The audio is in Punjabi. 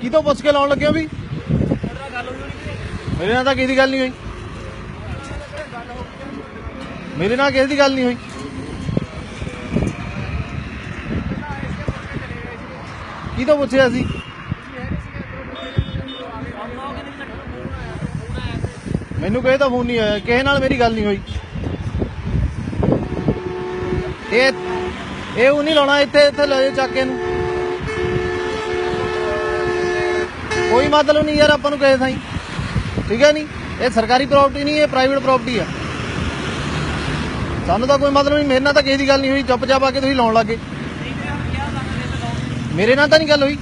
ਕਿਤੋਂ ਪੁੱਛ ਕੇ ਲਾਉਣ ਲੱਗੇ ਹੋ ਵੀ? ਮੇਰੇ ਨਾਲ ਤਾਂ ਕਿਸੇ ਦੀ ਗੱਲ ਨਹੀਂ ਹੋਈ। ਮੇਰੇ ਨਾਲ ਕਿਸੇ ਦੀ ਗੱਲ ਨਹੀਂ ਹੋਈ। ਕਿਤੋਂ ਪੁੱਛਿਆ ਸੀ? ਮੈਨੂੰ ਕਿਸੇ ਦਾ ਫੋਨ ਨਹੀਂ ਆਇਆ, ਕਿਸੇ ਨਾਲ ਮੇਰੀ ਗੱਲ ਨਹੀਂ ਹੋਈ। ਇਹ ਇਹ ਉਹ ਨਹੀਂ ਲਾਉਣਾ, ਇੱਥੇ ਇੱਥੇ ਲੈ ਜਾਓ ਚੱਕ ਕੇ ਨੂੰ ਕੋਈ ਮਤਲਬ ਨਹੀਂ ਯਾਰ ਆਪਾਂ ਨੂੰ ਕਿਸੇ ਥਾਈ। ਠੀਕ ਹੈ ਨਹੀਂ? ਇਹ ਸਰਕਾਰੀ ਪ੍ਰਾਪਰਟੀ ਨਹੀਂ, ਇਹ ਪ੍ਰਾਈਵੇਟ ਪ੍ਰਾਪਰਟੀ ਆ। ਸਾਨੂੰ ਤਾਂ ਕੋਈ ਮਤਲਬ ਨਹੀਂ, ਮੇਰੇ ਨਾਲ ਤਾਂ ਕਿਸੇ ਦੀ ਗੱਲ ਨਹੀਂ ਹੋਈ, ਚੁੱਪਚਾਪ ਆ ਕੇ ਤੁਸੀਂ ਲਾਉਣ ਲੱਗੇ ਮੇਰੇ ਨਾਲ ਤਾਂ ਨਹੀਂ ਗੱਲ ਹੋਈ।